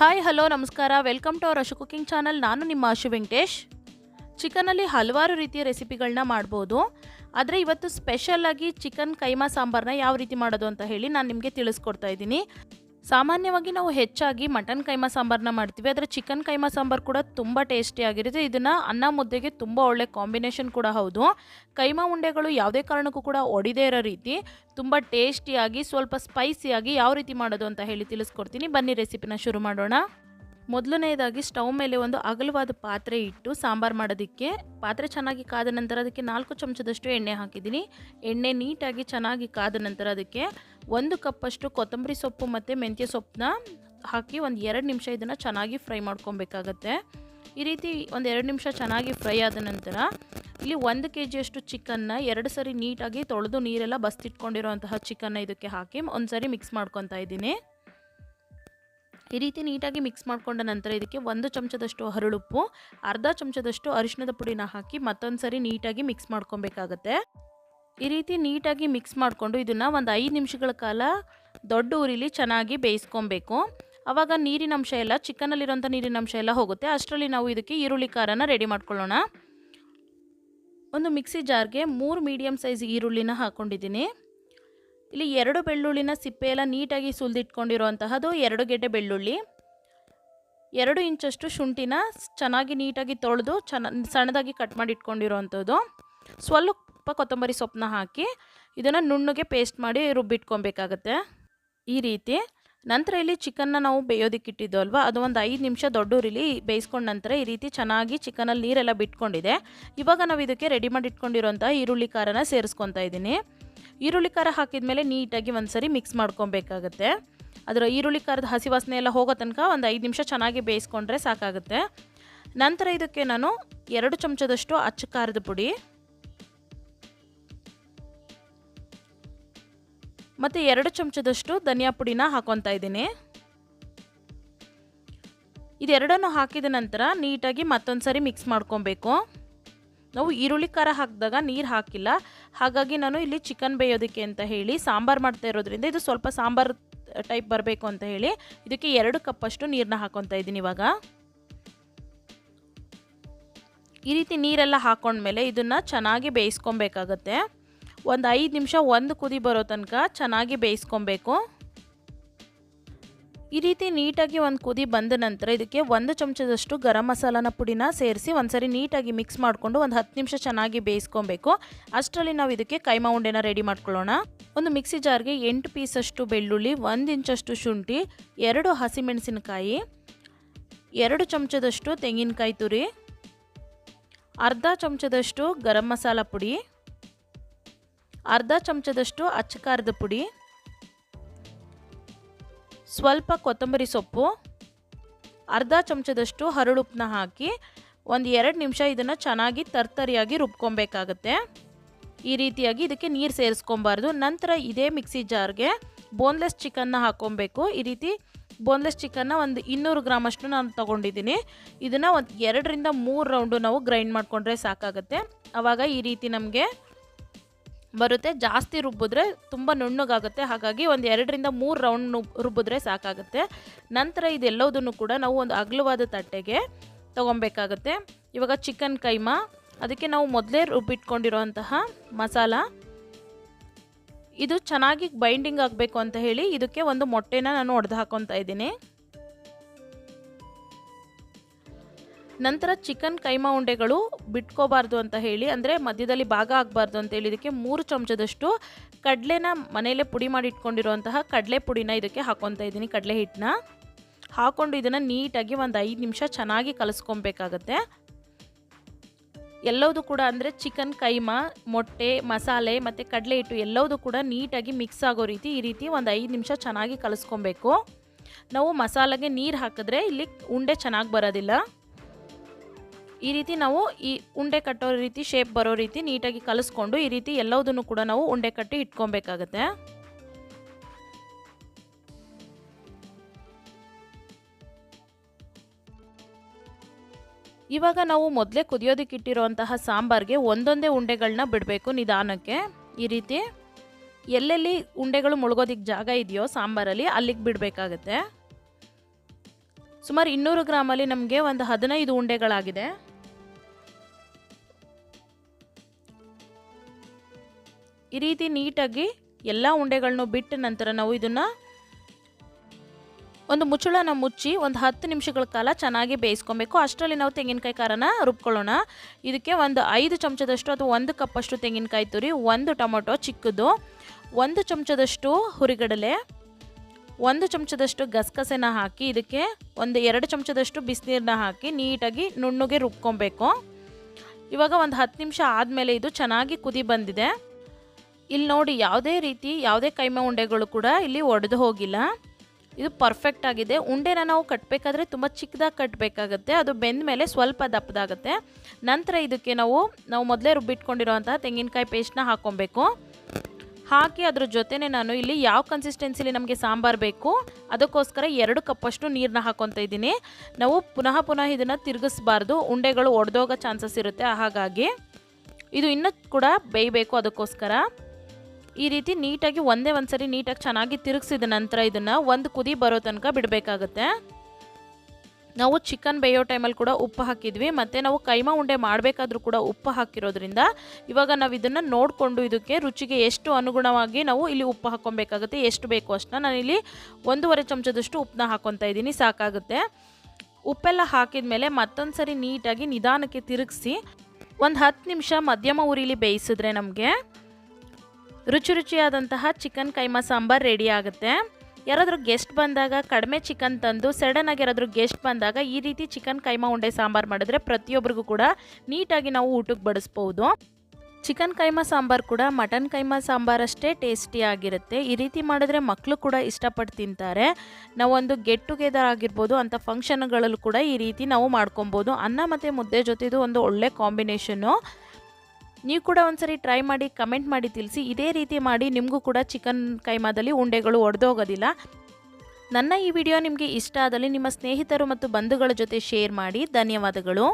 Hi hello ನಮಸ್ಕಾರ. Welcome to our Ashu cooking channel ನಾನು ನಿಮ್ಮ ಅಶು ವೆಂಕಟೇಶ್ ಚಿಕನಲ್ಲಿ ಹಲವಾರು ರೀತಿಯ ರೆಸಿಪಿಗಳನ್ನ ಮಾಡ್ಬೋದು. ಆದರೆ ಇವತ್ತು ಸ್ಪೆಷಲಾಗಿ ಚಿಕನ್ ಕೈಮಾ ಸಾಂಬಾರನ್ನ ಯಾವ ರೀತಿ ಮಾಡೋದು ಅಂತ ಹೇಳಿ ನಾನು ನಿಮಗೆ ತಿಳಿಸ್ಕೊಡ್ತಾ ಇದ್ದೀನಿ. ಸಾಮಾನ್ಯವಾಗಿ ನಾವು ಹೆಚ್ಚಾಗಿ ಮಟನ್ ಕೈಮಾ ಸಾಂಬಾರನ್ನ ಮಾಡ್ತೀವಿ. ಆದರೆ ಚಿಕನ್ ಕೈಮಾ ಸಾಂಬಾರು ಕೂಡ ತುಂಬ ಟೇಸ್ಟಿಯಾಗಿರುತ್ತೆ. ಇದನ್ನು ಅನ್ನ ಮುದ್ದೆಗೆ ತುಂಬ ಒಳ್ಳೆ ಕಾಂಬಿನೇಷನ್ ಕೂಡ ಹೌದು. ಕೈಮಾ ಉಂಡೆಗಳು ಯಾವುದೇ ಕಾರಣಕ್ಕೂ ಕೂಡ ಒಡಿದೇ ಇರೋ ರೀತಿ ತುಂಬ ಟೇಸ್ಟಿಯಾಗಿ ಸ್ವಲ್ಪ ಸ್ಪೈಸಿಯಾಗಿ ಯಾವ ರೀತಿ ಮಾಡೋದು ಅಂತ ಹೇಳಿ ತಿಳಿಸ್ಕೊಡ್ತೀನಿ. ಬನ್ನಿ ರೆಸಿಪಿನ ಶುರು ಮಾಡೋಣ. ಮೊದಲನೇದಾಗಿ ಸ್ಟವ್ ಮೇಲೆ ಒಂದು ಅಗಲವಾದ ಪಾತ್ರೆ ಇಟ್ಟು ಸಾಂಬಾರು ಮಾಡೋದಕ್ಕೆ ಪಾತ್ರೆ ಚೆನ್ನಾಗಿ ಕಾದ ನಂತರ ಅದಕ್ಕೆ ನಾಲ್ಕು ಚಮಚದಷ್ಟು ಎಣ್ಣೆ ಹಾಕಿದ್ದೀನಿ. ಎಣ್ಣೆ ನೀಟಾಗಿ ಚೆನ್ನಾಗಿ ಕಾದ ನಂತರ ಅದಕ್ಕೆ ಒಂದು ಕಪ್ಪಷ್ಟು ಕೊತ್ತಂಬರಿ ಸೊಪ್ಪು ಮತ್ತು ಮೆಂತ್ಯ ಸೊಪ್ಪನ್ನ ಹಾಕಿ ಒಂದು ಎರಡು ನಿಮಿಷ ಇದನ್ನು ಚೆನ್ನಾಗಿ ಫ್ರೈ ಮಾಡ್ಕೊಬೇಕಾಗತ್ತೆ. ಈ ರೀತಿ ಒಂದು ಎರಡು ನಿಮಿಷ ಚೆನ್ನಾಗಿ ಫ್ರೈ ಆದ ನಂತರ ಇಲ್ಲಿ ಒಂದು ಕೆ ಜಿಯಷ್ಟು ಚಿಕನ್ನ ಎರಡು ಸರಿ ನೀಟಾಗಿ ತೊಳೆದು ನೀರೆಲ್ಲ ಬಸ್ತಿಟ್ಕೊಂಡಿರೋಂತಹ ಚಿಕನ್ನ ಇದಕ್ಕೆ ಹಾಕಿ ಒಂದು ಸರಿ ಮಿಕ್ಸ್ ಮಾಡ್ಕೊತಾ ಇದ್ದೀನಿ. ಈ ರೀತಿ ನೀಟಾಗಿ ಮಿಕ್ಸ್ ಮಾಡ್ಕೊಂಡ ನಂತರ ಇದಕ್ಕೆ ಒಂದು ಚಮಚದಷ್ಟು ಹರಳುಪ್ಪು ಅರ್ಧ ಚಮಚದಷ್ಟು ಅರಿಶಿಣದ ಪುಡಿನ ಹಾಕಿ ಮತ್ತೊಂದು ಸರಿ ನೀಟಾಗಿ ಮಿಕ್ಸ್ ಮಾಡ್ಕೊಬೇಕಾಗತ್ತೆ. ಈ ರೀತಿ ನೀಟಾಗಿ ಮಿಕ್ಸ್ ಮಾಡಿಕೊಂಡು ಇದನ್ನು ಒಂದು ಐದು ನಿಮಿಷಗಳ ಕಾಲ ದೊಡ್ಡ ಉರಿಲಿ ಚೆನ್ನಾಗಿ ಬೇಯಿಸ್ಕೊಬೇಕು. ಆವಾಗ ನೀರಿನ ಅಂಶ ಎಲ್ಲ ಚಿಕನಲ್ಲಿರೋಂಥ ನೀರಿನ ಅಂಶ ಎಲ್ಲ ಹೋಗುತ್ತೆ. ಅಷ್ಟರಲ್ಲಿ ನಾವು ಇದಕ್ಕೆ ಈರುಳ್ಳಿ ಖಾರನ ರೆಡಿ ಮಾಡ್ಕೊಳ್ಳೋಣ. ಒಂದು ಮಿಕ್ಸಿ ಜಾರ್ಗೆ ಮೂರು ಮೀಡಿಯಮ್ ಸೈಜ್ ಈರುಳ್ಳಿನ ಹಾಕ್ಕೊಂಡಿದ್ದೀನಿ ಇಲ್ಲಿ ಎರಡು ಬೆಳ್ಳುಳ್ಳಿನ ಸಿಪ್ಪೆ ಎಲ್ಲ ನೀಟಾಗಿ ಸುಲಿದಿಟ್ಕೊಂಡಿರುವಂತಹದ್ದು ಎರಡು ಗೆಡ್ಡೆ ಬೆಳ್ಳುಳ್ಳಿ. ಎರಡು ಇಂಚಷ್ಟು ಶುಂಠಿನ ಚೆನ್ನಾಗಿ ನೀಟಾಗಿ ತೊಳೆದು ಚೆನ್ನ ಸಣ್ಣದಾಗಿ ಕಟ್ ಮಾಡಿ ಇಟ್ಕೊಂಡಿರೋವಂಥದ್ದು ಸ್ವಲ್ಪ ಕೊತ್ತಂಬರಿ ಸೊಪ್ಪನ್ನ ಹಾಕಿ ಇದನ್ನು ನುಣ್ಣಗೆ ಪೇಸ್ಟ್ ಮಾಡಿ ರುಬ್ಬಿಟ್ಕೊಬೇಕಾಗತ್ತೆ. ಈ ರೀತಿ ನಂತರ ಇಲ್ಲಿ ಚಿಕನ್ನ ನಾವು ಬೇಯೋದಕ್ಕೆ ಇಟ್ಟಿದ್ದು ಅಲ್ವಾ? ಅದು ಒಂದು ಐದು ನಿಮಿಷ ದೊಡ್ಡ ಉರಿಲಿ ಬೇಯಿಸ್ಕೊಂಡ ನಂತರ ಈ ರೀತಿ ಚೆನ್ನಾಗಿ ಚಿಕನಲ್ಲಿ ನೀರೆಲ್ಲ ಬಿಟ್ಕೊಂಡಿದೆ. ಇವಾಗ ನಾವು ಇದಕ್ಕೆ ರೆಡಿ ಮಾಡಿ ಇಟ್ಕೊಂಡಿರೋಂಥ ಈರುಳ್ಳಿ ಖಾರನ ಸೇರಿಸ್ಕೊತಾ ಇದ್ದೀನಿ. ಈರುಳ್ಳಿ ಖಾರ ಹಾಕಿದ ಮೇಲೆ ನೀಟಾಗಿ ಒಂದು ಸರಿ ಮಿಕ್ಸ್ ಮಾಡ್ಕೊಬೇಕಾಗತ್ತೆ. ಅದರ ಈರುಳ್ಳಿ ಖಾರದ ಹಸಿ ವಾಸನೆ ಎಲ್ಲ ಹೋಗೋ ತನಕ ಒಂದು ಐದು ನಿಮಿಷ ಚೆನ್ನಾಗಿ ಬೇಯಿಸ್ಕೊಂಡ್ರೆ ಸಾಕಾಗುತ್ತೆ. ನಂತರ ಇದಕ್ಕೆ ನಾನು ಎರಡು ಚಮಚದಷ್ಟು ಅಚ್ಚ ಖಾರದ ಪುಡಿ. ಮತ್ತು ಎರಡು ಚಮಚದಷ್ಟು ಧನಿಯಾ ಪುಡಿನ ಹಾಕೊತಾ ಇದ್ದೀನಿ. ಇದೆರಡನ್ನು ಹಾಕಿದ ನಂತರ ನೀಟಾಗಿ ಮತ್ತೊಂದು ಸರಿ ಮಿಕ್ಸ್ ಮಾಡ್ಕೊಬೇಕು. ನಾವು ಈರುಳ್ಳಿ ಖಾರ ಹಾಕಿದಾಗ ನೀರು ಹಾಕಿಲ್ಲ. ಹಾಗಾಗಿ ನಾನು ಇಲ್ಲಿ ಚಿಕನ್ ಬೇಯೋದಕ್ಕೆ ಅಂತ ಹೇಳಿ, ಸಾಂಬಾರು ಮಾಡ್ತಾ ಇರೋದ್ರಿಂದ ಇದು ಸ್ವಲ್ಪ ಸಾಂಬಾರು ಟೈಪ್ ಬರಬೇಕು ಅಂತ ಹೇಳಿ ಇದಕ್ಕೆ ಎರಡು ಕಪ್ಪಷ್ಟು ನೀರನ್ನ ಹಾಕೊತಾ ಇದ್ದೀನಿ ಇವಾಗ. ಈ ರೀತಿ ನೀರೆಲ್ಲ ಹಾಕೊಂಡ್ಮೇಲೆ ಇದನ್ನು ಚೆನ್ನಾಗಿ ಬೇಯಿಸ್ಕೊಬೇಕಾಗತ್ತೆ. ಒಂದು ಐದು ನಿಮಿಷ ಒಂದು ಕುದಿ ಬರೋ ತನಕ ಚೆನ್ನಾಗಿ ಬೇಯಿಸ್ಕೊಬೇಕು. ಈ ರೀತಿ ನೀಟಾಗಿ ಒಂದು ಕುದಿ ಬಂದ ನಂತರ ಇದಕ್ಕೆ ಒಂದು ಚಮಚದಷ್ಟು ಗರಂ ಮಸಾಲಾನ ಪುಡಿನ ಸೇರಿಸಿ ಒಂದ್ಸರಿ ನೀಟಾಗಿ ಮಿಕ್ಸ್ ಮಾಡಿಕೊಂಡು ಒಂದು ಹತ್ತು ನಿಮಿಷ ಚೆನ್ನಾಗಿ ಬೇಯಿಸ್ಕೊಬೇಕು. ಅಷ್ಟರಲ್ಲಿ ನಾವು ಇದಕ್ಕೆ ಕೈಮಾ ಉಂಡೆನ ರೆಡಿ ಮಾಡ್ಕೊಳ್ಳೋಣ. ಒಂದು ಮಿಕ್ಸಿ ಜಾರ್ಗೆ ಎಂಟು ಪೀಸಷ್ಟು ಬೆಳ್ಳುಳ್ಳಿ, ಒಂದು ಇಂಚಷ್ಟು ಶುಂಠಿ, ಎರಡು ಹಸಿಮೆಣಸಿನಕಾಯಿ, ಎರಡು ಚಮಚದಷ್ಟು ತೆಂಗಿನಕಾಯಿ ತುರಿ, ಅರ್ಧ ಚಮಚದಷ್ಟು ಗರಂ ಮಸಾಲ ಪುಡಿ, ಅರ್ಧ ಚಮಚದಷ್ಟು ಅಚ್ಚಕಾರದ ಪುಡಿ ಸ್ವಲ್ಪ ಕೊತ್ತಂಬರಿ ಸೊಪ್ಪು, ಅರ್ಧ ಚಮಚದಷ್ಟು ಹರಳುಪ್ಪನ್ನ ಹಾಕಿ ಒಂದು ಎರಡು ನಿಮಿಷ ಇದನ್ನು ಚೆನ್ನಾಗಿ ತರ್ತರಿಯಾಗಿ ರುಬ್ಕೊಬೇಕಾಗತ್ತೆ. ಈ ರೀತಿಯಾಗಿ ಇದಕ್ಕೆ ನೀರು ಸೇರಿಸ್ಕೊಬಾರ್ದು. ನಂತರ ಇದೇ ಮಿಕ್ಸಿ ಜಾರ್ಗೆ ಬೋನ್ಲೆಸ್ ಚಿಕನ್ನ ಹಾಕ್ಕೊಬೇಕು. ಈ ರೀತಿ ಬೋನ್ಲೆಸ್ ಚಿಕನ್ನ ಒಂದು ಇನ್ನೂರು ಗ್ರಾಮಷ್ಟು ನಾನು ತೊಗೊಂಡಿದ್ದೀನಿ. ಇದನ್ನು ಒಂದು ಎರಡರಿಂದ ಮೂರು ರೌಂಡು ನಾವು ಗ್ರೈಂಡ್ ಮಾಡಿಕೊಂಡ್ರೆ ಸಾಕಾಗುತ್ತೆ. ಆವಾಗ ಈ ರೀತಿ ನಮಗೆ ಬರುತ್ತೆ. ಜಾಸ್ತಿ ರುಬ್ಬಿದ್ರೆ ತುಂಬ ನುಣ್ಣಗಾಗುತ್ತೆ. ಹಾಗಾಗಿ ಒಂದು ಎರಡರಿಂದ ಮೂರು ರೌಂಡ್ ರುಬ್ಬಿದ್ರೆ ಸಾಕಾಗುತ್ತೆ. ನಂತರ ಇದೆಲ್ಲದನ್ನು ಕೂಡ ನಾವು ಒಂದು ಅಗಲವಾದ ತಟ್ಟೆಗೆ ತೊಗೊಬೇಕಾಗುತ್ತೆ. ಇವಾಗ ಚಿಕನ್ ಕೈಮಾ. ಅದಕ್ಕೆ ನಾವು ಮೊದಲೇ ರುಬ್ಬಿಟ್ಕೊಂಡಿರೋಂತಹ ಮಸಾಲ. ಇದು ಚೆನ್ನಾಗಿ ಬೈಂಡಿಂಗ್ ಆಗಬೇಕು ಅಂತ ಹೇಳಿ ಇದಕ್ಕೆ ಒಂದು ಮೊಟ್ಟೆನ ನಾನು ಒಡೆದು ಹಾಕೊತಾ ಇದ್ದೀನಿ. ನಂತರ ಚಿಕನ್ ಕೈಮಾ ಉಂಡೆಗಳು ಬಿಟ್ಕೋಬಾರ್ದು ಅಂತ ಹೇಳಿ, ಅಂದರೆ ಮಧ್ಯದಲ್ಲಿ ಭಾಗ ಆಗಬಾರ್ದು ಅಂತ ಹೇಳಿ ಇದಕ್ಕೆ ಮೂರು ಚಮಚದಷ್ಟು ಕಡಲೆನ ಮನೆಯಲ್ಲೇ ಪುಡಿ ಮಾಡಿ ಇಟ್ಕೊಂಡಿರುವಂತಹ ಕಡಲೆ ಪುಡಿನ ಇದಕ್ಕೆ ಹಾಕೊತಾ ಇದ್ದೀನಿ, ಕಡಲೆ ಹಿಟ್ಟನ್ನ. ಹಾಕ್ಕೊಂಡು ಇದನ್ನು ನೀಟಾಗಿ ಒಂದು ಐದು ನಿಮಿಷ ಚೆನ್ನಾಗಿ ಕಲಿಸ್ಕೊಬೇಕಾಗತ್ತೆ ಎಲ್ಲವೂ ಕೂಡ ಅಂದರೆ ಚಿಕನ್ ಕೈಮಾ, ಮೊಟ್ಟೆ, ಮಸಾಲೆ ಮತ್ತು ಕಡಲೆ ಹಿಟ್ಟು ಎಲ್ಲವೂ ಕೂಡ ನೀಟಾಗಿ ಮಿಕ್ಸ್ ಆಗೋ ರೀತಿ, ಈ ರೀತಿ ಒಂದು ಐದು ನಿಮಿಷ ಚೆನ್ನಾಗಿ ಕಲಿಸ್ಕೊಬೇಕು ನಾವು ಮಸಾಲೆಗೆ ನೀರು ಹಾಕಿದ್ರೆ ಇಲ್ಲಿ ಉಂಡೆ ಚೆನ್ನಾಗಿ ಬರೋದಿಲ್ಲ. ಈ ರೀತಿ ನಾವು ಈ ಉಂಡೆ ಕಟ್ಟೋ ರೀತಿ ಶೇಪ್ ಬರೋ ರೀತಿ ನೀಟಾಗಿ ಕಲಿಸ್ಕೊಂಡು ಈ ರೀತಿ ಎಲ್ಲದನ್ನು ಕೂಡ ನಾವು ಉಂಡೆ ಕಟ್ಟಿ ಇಟ್ಕೊಬೇಕಾಗತ್ತೆ. ಇವಾಗ ನಾವು ಮೊದಲೇ ಕುದಿಯೋದಕ್ಕೆ ಇಟ್ಟಿರುವಂತಹ ಸಾಂಬಾರ್ಗೆ ಒಂದೊಂದೇ ಉಂಡೆಗಳನ್ನ ಬಿಡಬೇಕು ನಿಧಾನಕ್ಕೆ. ಈ ರೀತಿ ಎಲ್ಲೆಲ್ಲಿ ಉಂಡೆಗಳು ಮುಳುಗೋದಿಕ್ಕೆ ಜಾಗ ಇದೆಯೋ ಸಾಂಬಾರಲ್ಲಿ ಅಲ್ಲಿಗೆ ಬಿಡಬೇಕಾಗತ್ತೆ. ಸುಮಾರು ಇನ್ನೂರು ಗ್ರಾಮಲ್ಲಿ ನಮಗೆ ಒಂದು ಹದಿನೈದು ಉಂಡೆಗಳಾಗಿದೆ. ಈ ರೀತಿ ನೀಟಾಗಿ ಎಲ್ಲ ಉಂಡೆಗಳನ್ನು ಬಿಟ್ಟ ನಂತರ ನಾವು ಇದನ್ನು ಒಂದು ಮುಚ್ಚಳನ ಮುಚ್ಚಿ ಒಂದು ಹತ್ತು ನಿಮಿಷಗಳ ಕಾಲ ಚೆನ್ನಾಗಿ ಬೇಯಿಸ್ಕೊಬೇಕು. ಅಷ್ಟರಲ್ಲಿ ನಾವು ತೆಂಗಿನಕಾಯಿ ಖಾರನ ರುಬ್ಕೊಳ್ಳೋಣ. ಇದಕ್ಕೆ ಒಂದು ಐದು ಚಮಚದಷ್ಟು ಅಥವಾ ಒಂದು ಕಪ್ಪಷ್ಟು ತೆಂಗಿನಕಾಯಿ ತುರಿ, ಒಂದು ಟೊಮೊಟೊ ಚಿಕ್ಕದು, ಒಂದು ಚಮಚದಷ್ಟು ಹುರಿಗಡಲೆ, ಒಂದು ಚಮಚದಷ್ಟು ಗಸಗಸೆನ ಹಾಕಿ ಇದಕ್ಕೆ ಒಂದು ಎರಡು ಚಮಚದಷ್ಟು ಬಿಸಿನೀರನ್ನ ಹಾಕಿ ನೀಟಾಗಿ ನುಣ್ಣಗೆ ರುಬ್ಕೊಬೇಕು. ಇವಾಗ ಒಂದು ಹತ್ತು ನಿಮಿಷ ಆದಮೇಲೆ ಇದು ಚೆನ್ನಾಗಿ ಕುದಿ ಬಂದಿದೆ. ಇಲ್ಲಿ ನೋಡಿ, ಯಾವುದೇ ರೀತಿ ಯಾವುದೇ ಕೈಮೆ ಉಂಡೆಗಳು ಕೂಡ ಇಲ್ಲಿ ಒಡೆದು ಹೋಗಿಲ್ಲ. ಇದು ಪರ್ಫೆಕ್ಟ್ ಆಗಿದೆ. ಉಂಡೆನ ನಾವು ಕಟ್ಟಬೇಕಾದ್ರೆ ತುಂಬ ಚಿಕ್ಕದಾಗಿ ಕಟ್ಟಬೇಕಾಗತ್ತೆ ಅದು ಬೆಂದ ಮೇಲೆ ಸ್ವಲ್ಪ ದಪ್ಪದಾಗುತ್ತೆ. ನಂತರ ಇದಕ್ಕೆ ನಾವು ನಾವು ಮೊದಲೇ ರುಬ್ಬಿಟ್ಕೊಂಡಿರುವಂತಹ ತೆಂಗಿನಕಾಯಿ ಪೇಸ್ಟ್ನ ಹಾಕ್ಕೊಬೇಕು ಹಾಕಿ ಅದ್ರ ಜೊತೆನೆ ನಾನು ಇಲ್ಲಿ ಯಾವ ಕನ್ಸಿಸ್ಟೆನ್ಸಿಲಿ ನಮಗೆ ಸಾಂಬಾರು ಬೇಕು, ಅದಕ್ಕೋಸ್ಕರ ಎರಡು ಕಪ್ಪಷ್ಟು ನೀರನ್ನ ಹಾಕೊತ ಇದ್ದೀನಿ. ನಾವು ಪುನಃ ಪುನಃ ಇದನ್ನು ತಿರುಗಿಸ್ಬಾರ್ದು. ಉಂಡೆಗಳು ಒಡೆದೋಗೋ ಚಾನ್ಸಸ್ ಇರುತ್ತೆ. ಹಾಗಾಗಿ ಇದು ಇನ್ನೂ ಕೂಡ ಬೇಯಬೇಕು ಅದಕ್ಕೋಸ್ಕರ. ಈ ರೀತಿ ನೀಟಾಗಿ ಒಂದೇ ಒಂದು ಸರಿ ನೀಟಾಗಿ ಚೆನ್ನಾಗಿ ತಿರುಗಿಸಿದ ನಂತರ ಇದನ್ನು ಒಂದು ಕುದಿ ಬರೋ ತನಕ ಬಿಡಬೇಕಾಗತ್ತೆ. ನಾವು ಚಿಕನ್ ಬೇಯೋ ಟೈಮಲ್ಲಿ ಕೂಡ ಉಪ್ಪು ಹಾಕಿದ್ವಿ, ಮತ್ತು ನಾವು ಕೈಮಾ ಉಂಡೆ ಮಾಡಬೇಕಾದ್ರೂ ಕೂಡ ಉಪ್ಪು ಹಾಕಿರೋದ್ರಿಂದ ಇವಾಗ ನಾವು ಇದನ್ನು ನೋಡಿಕೊಂಡು ಇದಕ್ಕೆ ರುಚಿಗೆ ಎಷ್ಟು ಅನುಗುಣವಾಗಿ ನಾವು ಇಲ್ಲಿ ಉಪ್ಪು ಹಾಕ್ಕೊಬೇಕಾಗುತ್ತೆ, ಎಷ್ಟು ಬೇಕು ಅಷ್ಟನ್ನ ನಾನಿಲ್ಲಿ ಒಂದೂವರೆ ಚಮಚದಷ್ಟು ಉಪ್ಪನ್ನ ಹಾಕ್ಕೊತಾ ಇದ್ದೀನಿ, ಸಾಕಾಗುತ್ತೆ. ಉಪ್ಪೆಲ್ಲ ಹಾಕಿದ ಮೇಲೆ ಮತ್ತೊಂದು ಸರಿ ನೀಟಾಗಿ ನಿಧಾನಕ್ಕೆ ತಿರುಗಿಸಿ ಒಂದು ಹತ್ತು ನಿಮಿಷ ಮಧ್ಯಮ ಉರಿಲಿ ಬೇಯಿಸಿದ್ರೆ ನಮಗೆ ರುಚಿ ರುಚಿಯಾದಂತಹ ಚಿಕನ್ ಕೈಮಾ ಸಾಂಬಾರು ರೆಡಿ ಆಗುತ್ತೆ. ಯಾರಾದರೂ ಗೆಸ್ಟ್ ಬಂದಾಗ ಕಡಿಮೆ ಚಿಕನ್ ತಂದು ಸಡನ್ ಆಗಿ ಯಾರಾದರೂ ಗೆಸ್ಟ್ ಬಂದಾಗ ಈ ರೀತಿ ಚಿಕನ್ ಕೈಮಾ ಉಂಡೆ ಸಾಂಬಾರು ಮಾಡಿದ್ರೆ ಪ್ರತಿಯೊಬ್ಬರಿಗೂ ಕೂಡ ನೀಟಾಗಿ ನಾವು ಊಟಕ್ಕೆ ಬಡಿಸ್ಬೋದು. ಚಿಕನ್ ಕೈಮಾ ಸಾಂಬಾರು ಕೂಡ ಮಟನ್ ಕೈಮಾ ಸಾಂಬಾರಷ್ಟೇ ಟೇಸ್ಟಿಯಾಗಿರುತ್ತೆ ಈ ರೀತಿ ಮಾಡಿದ್ರೆ ಮಕ್ಕಳು ಕೂಡ ಇಷ್ಟಪಟ್ಟು ತಿಂತಾರೆ. ನಾವೊಂದು ಗೆಟ್ ಟುಗೆದರ್ ಆಗಿರ್ಬೋದು ಅಂಥ ಫಂಕ್ಷನ್ಗಳಲ್ಲೂ ಕೂಡ ಈ ರೀತಿ ನಾವು ಮಾಡ್ಕೊಬೋದು. ಅನ್ನ ಮತ್ತು ಮುದ್ದೆ ಜೊತೆದು ಒಂದು ಒಳ್ಳೆ ಕಾಂಬಿನೇಷನ್ನು ನೀವು ಕೂಡ ಒಂದ್ಸರಿ ಟ್ರೈ ಮಾಡಿ ಕಮೆಂಟ್ ಮಾಡಿ ತಿಳಿಸಿ. ಇದೇ ರೀತಿ ಮಾಡಿ ನಿಮಗೂ ಕೂಡ ಚಿಕನ್ ಕೈಮಾದಲ್ಲಿ ಉಂಡೆಗಳು ಒಡೆದೋಗೋದಿಲ್ಲ. ನನ್ನ ಈ ವಿಡಿಯೋ ನಿಮಗೆ ಇಷ್ಟ ಆದಲ್ಲಿ ನಿಮ್ಮ ಸ್ನೇಹಿತರು ಮತ್ತು ಬಂಧುಗಳ ಜೊತೆ ಶೇರ್ ಮಾಡಿ. ಧನ್ಯವಾದಗಳು.